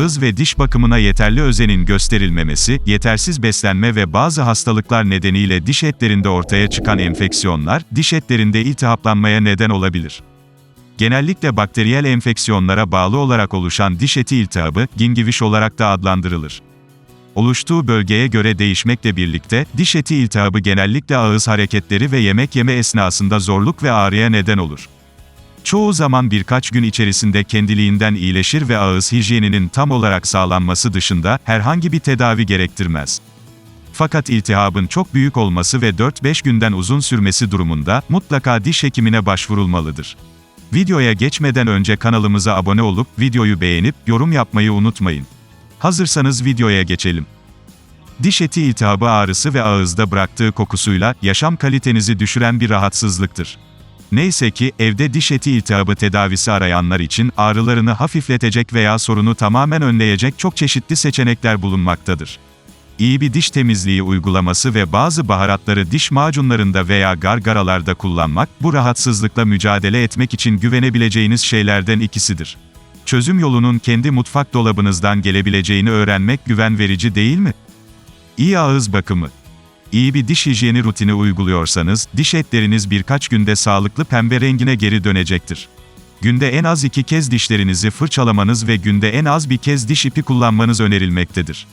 ağız ve diş bakımına yeterli özenin gösterilmemesi, yetersiz beslenme ve bazı hastalıklar nedeniyle diş etlerinde ortaya çıkan enfeksiyonlar, diş etlerinde iltihaplanmaya neden olabilir. Genellikle bakteriyel enfeksiyonlara bağlı olarak oluşan diş eti iltihabı, gingiviş olarak da adlandırılır. Oluştuğu bölgeye göre değişmekle birlikte, diş eti iltihabı genellikle ağız hareketleri ve yemek yeme esnasında zorluk ve ağrıya neden olur. Çoğu zaman birkaç gün içerisinde kendiliğinden iyileşir ve ağız hijyeninin tam olarak sağlanması dışında herhangi bir tedavi gerektirmez. Fakat iltihabın çok büyük olması ve 4-5 günden uzun sürmesi durumunda mutlaka diş hekimine başvurulmalıdır. Videoya geçmeden önce kanalımıza abone olup videoyu beğenip yorum yapmayı unutmayın. Hazırsanız videoya geçelim. Diş eti iltihabı ağrısı ve ağızda bıraktığı kokusuyla yaşam kalitenizi düşüren bir rahatsızlıktır. Neyse ki evde diş eti iltihabı tedavisi arayanlar için ağrılarını hafifletecek veya sorunu tamamen önleyecek çok çeşitli seçenekler bulunmaktadır. İyi bir diş temizliği uygulaması ve bazı baharatları diş macunlarında veya gargaralarda kullanmak, bu rahatsızlıkla mücadele etmek için güvenebileceğiniz şeylerden ikisidir. Çözüm yolunun kendi mutfak dolabınızdan gelebileceğini öğrenmek güven verici değil mi? İyi ağız bakımı. İyi bir diş hijyeni rutini uyguluyorsanız, diş etleriniz birkaç günde sağlıklı pembe rengine geri dönecektir. Günde en az iki kez dişlerinizi fırçalamanız ve günde en az bir kez diş ipi kullanmanız önerilmektedir.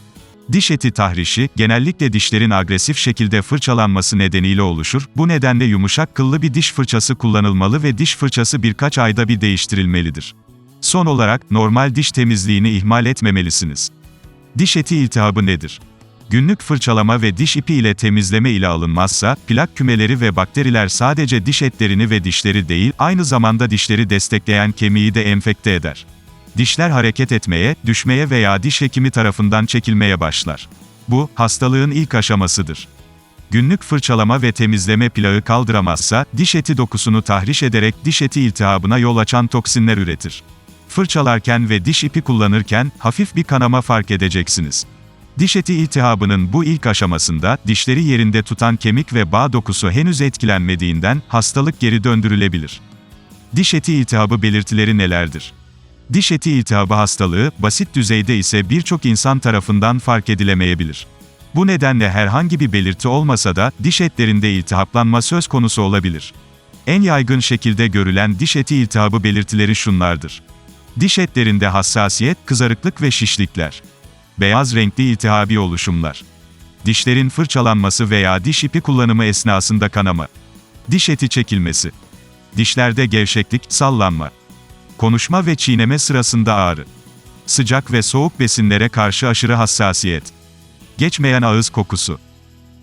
Diş eti tahrişi, genellikle dişlerin agresif şekilde fırçalanması nedeniyle oluşur, bu nedenle yumuşak kıllı bir diş fırçası kullanılmalı ve diş fırçası birkaç ayda bir değiştirilmelidir. Son olarak, normal diş temizliğini ihmal etmemelisiniz. Diş eti iltihabı nedir? Günlük fırçalama ve diş ipi ile temizleme ile alınmazsa, plak kümeleri ve bakteriler sadece diş etlerini ve dişleri değil, aynı zamanda dişleri destekleyen kemiği de enfekte eder. Dişler hareket etmeye, düşmeye veya diş hekimi tarafından çekilmeye başlar. Bu, hastalığın ilk aşamasıdır. Günlük fırçalama ve temizleme plağı kaldıramazsa, diş eti dokusunu tahriş ederek diş eti iltihabına yol açan toksinler üretir. Fırçalarken ve diş ipi kullanırken, hafif bir kanama fark edeceksiniz. Diş eti iltihabının bu ilk aşamasında, dişleri yerinde tutan kemik ve bağ dokusu henüz etkilenmediğinden, hastalık geri döndürülebilir. Diş eti iltihabı belirtileri nelerdir? Diş eti iltihabı hastalığı, basit düzeyde ise birçok insan tarafından fark edilemeyebilir. Bu nedenle herhangi bir belirti olmasa da, diş etlerinde iltihaplanma söz konusu olabilir. En yaygın şekilde görülen diş eti iltihabı belirtileri şunlardır. Diş etlerinde hassasiyet, kızarıklık ve şişlikler. Beyaz renkli iltihabi oluşumlar. Dişlerin fırçalanması veya diş ipi kullanımı esnasında kanama. Diş eti çekilmesi. Dişlerde gevşeklik, sallanma. Konuşma ve çiğneme sırasında ağrı. Sıcak ve soğuk besinlere karşı aşırı hassasiyet. Geçmeyen ağız kokusu.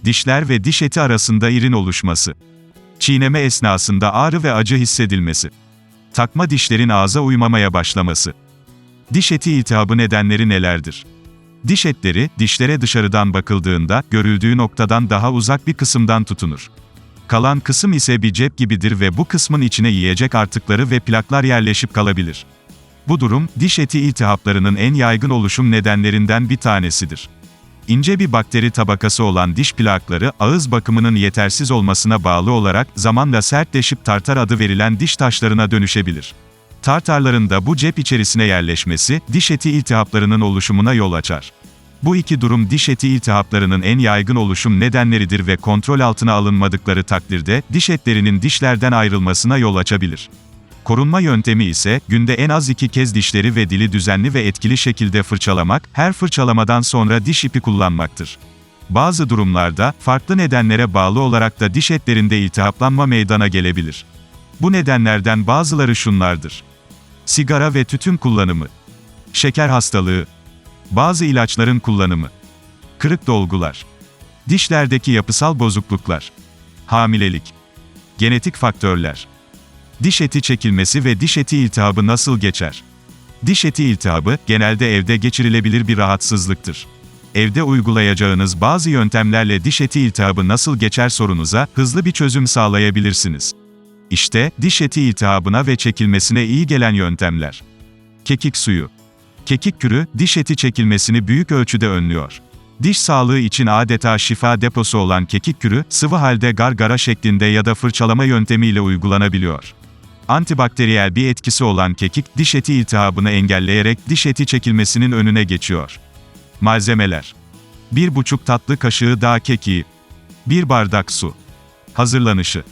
Dişler ve diş eti arasında irin oluşması. Çiğneme esnasında ağrı ve acı hissedilmesi. Takma dişlerin ağza uymamaya başlaması. Diş eti iltihabı nedenleri nelerdir? Diş etleri, dişlere dışarıdan bakıldığında, görüldüğü noktadan daha uzak bir kısımdan tutunur. Kalan kısım ise bir cep gibidir ve bu kısmın içine yiyecek artıkları ve plaklar yerleşip kalabilir. Bu durum, diş eti iltihaplarının en yaygın oluşum nedenlerinden bir tanesidir. İnce bir bakteri tabakası olan diş plakları, ağız bakımının yetersiz olmasına bağlı olarak, zamanla sertleşip tartar adı verilen diş taşlarına dönüşebilir. Tartarların da bu cep içerisine yerleşmesi, diş eti iltihaplarının oluşumuna yol açar. Bu iki durum diş eti iltihaplarının en yaygın oluşum nedenleridir ve kontrol altına alınmadıkları takdirde, diş etlerinin dişlerden ayrılmasına yol açabilir. Korunma yöntemi ise, günde en az iki kez dişleri ve dili düzenli ve etkili şekilde fırçalamak, her fırçalamadan sonra diş ipi kullanmaktır. Bazı durumlarda, farklı nedenlere bağlı olarak da diş etlerinde iltihaplanma meydana gelebilir. Bu nedenlerden bazıları şunlardır. Sigara ve tütün kullanımı. Şeker hastalığı. Bazı ilaçların kullanımı. Kırık dolgular. Dişlerdeki yapısal bozukluklar. Hamilelik. Genetik faktörler. Diş eti çekilmesi ve diş eti iltihabı nasıl geçer? Diş eti iltihabı, genelde evde geçirilebilir bir rahatsızlıktır. Evde uygulayacağınız bazı yöntemlerle diş eti iltihabı nasıl geçer sorunuza, hızlı bir çözüm sağlayabilirsiniz. İşte, diş eti iltihabına ve çekilmesine iyi gelen yöntemler. Kekik suyu. Kekik kürü, diş eti çekilmesini büyük ölçüde önlüyor. Diş sağlığı için adeta şifa deposu olan kekik kürü, sıvı halde gargara şeklinde ya da fırçalama yöntemiyle uygulanabiliyor. Antibakteriyel bir etkisi olan kekik, diş eti iltihabını engelleyerek diş eti çekilmesinin önüne geçiyor. Malzemeler 1,5 tatlı kaşığı dağ kekiği 1 bardak su Hazırlanışı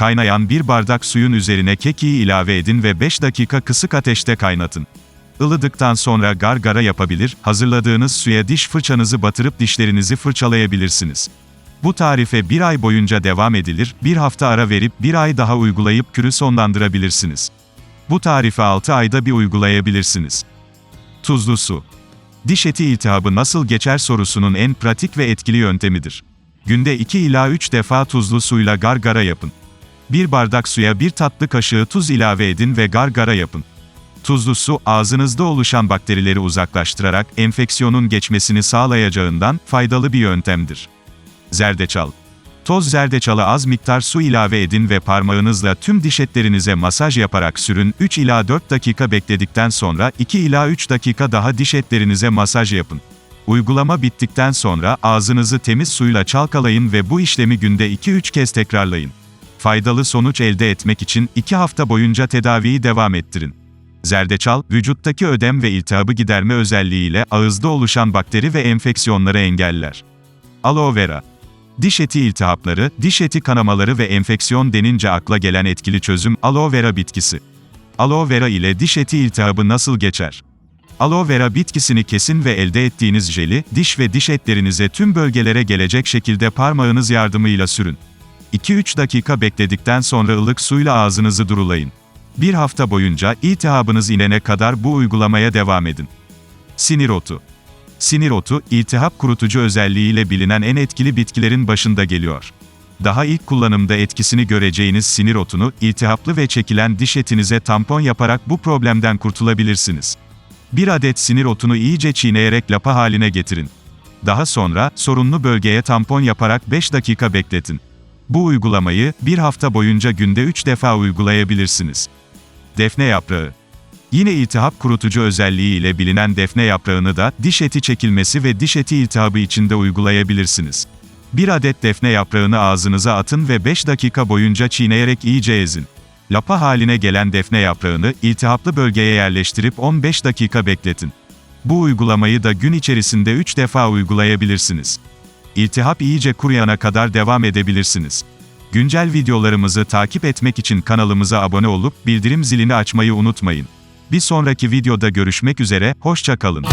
Kaynayan bir bardak suyun üzerine kekiği ilave edin ve 5 dakika kısık ateşte kaynatın. Ilıdıktan sonra gargara yapabilir, hazırladığınız suya diş fırçanızı batırıp dişlerinizi fırçalayabilirsiniz. Bu tarife bir ay boyunca devam edilir, bir hafta ara verip bir ay daha uygulayıp kürü sonlandırabilirsiniz. Bu tarifi 6 ayda bir uygulayabilirsiniz. Tuzlu su. Diş eti iltihabı nasıl geçer sorusunun en pratik ve etkili yöntemidir. Günde 2 ila 3 defa tuzlu suyla gargara yapın. Bir bardak suya bir tatlı kaşığı tuz ilave edin ve gargara yapın. Tuzlu su, ağzınızda oluşan bakterileri uzaklaştırarak enfeksiyonun geçmesini sağlayacağından faydalı bir yöntemdir. Zerdeçal. Toz zerdeçala az miktar su ilave edin ve parmağınızla tüm diş etlerinize masaj yaparak sürün. 3 ila 4 dakika bekledikten sonra 2 ila 3 dakika daha diş etlerinize masaj yapın. Uygulama bittikten sonra ağzınızı temiz suyla çalkalayın ve bu işlemi günde 2-3 kez tekrarlayın. Faydalı sonuç elde etmek için 2 hafta boyunca tedaviyi devam ettirin. Zerdeçal, vücuttaki ödem ve iltihabı giderme özelliğiyle ağızda oluşan bakteri ve enfeksiyonları engeller. Aloe vera Diş eti iltihapları, diş eti kanamaları ve enfeksiyon denince akla gelen etkili çözüm aloe vera bitkisi. Aloe vera ile diş eti iltihabı nasıl geçer? Aloe vera bitkisini kesin ve elde ettiğiniz jeli, diş ve diş etlerinize tüm bölgelere gelecek şekilde parmağınız yardımıyla sürün. 2-3 dakika bekledikten sonra ılık suyla ağzınızı durulayın. Bir hafta boyunca iltihabınız inene kadar bu uygulamaya devam edin. Sinir otu. Sinir otu, iltihap kurutucu özelliğiyle bilinen en etkili bitkilerin başında geliyor. Daha ilk kullanımda etkisini göreceğiniz sinir otunu, iltihaplı ve çekilen diş etinize tampon yaparak bu problemden kurtulabilirsiniz. Bir adet sinir otunu iyice çiğneyerek lapa haline getirin. Daha sonra, sorunlu bölgeye tampon yaparak 5 dakika bekletin. Bu uygulamayı, bir hafta boyunca günde 3 defa uygulayabilirsiniz. Defne yaprağı. Yine iltihap kurutucu özelliği ile bilinen defne yaprağını da, diş eti çekilmesi ve diş eti iltihabı içinde uygulayabilirsiniz. Bir adet defne yaprağını ağzınıza atın ve 5 dakika boyunca çiğneyerek iyice ezin. Lapa haline gelen defne yaprağını, iltihaplı bölgeye yerleştirip 15 dakika bekletin. Bu uygulamayı da gün içerisinde 3 defa uygulayabilirsiniz. İltihap iyice kuruyana kadar devam edebilirsiniz. Güncel videolarımızı takip etmek için kanalımıza abone olup bildirim zilini açmayı unutmayın. Bir sonraki videoda görüşmek üzere, hoşça kalın.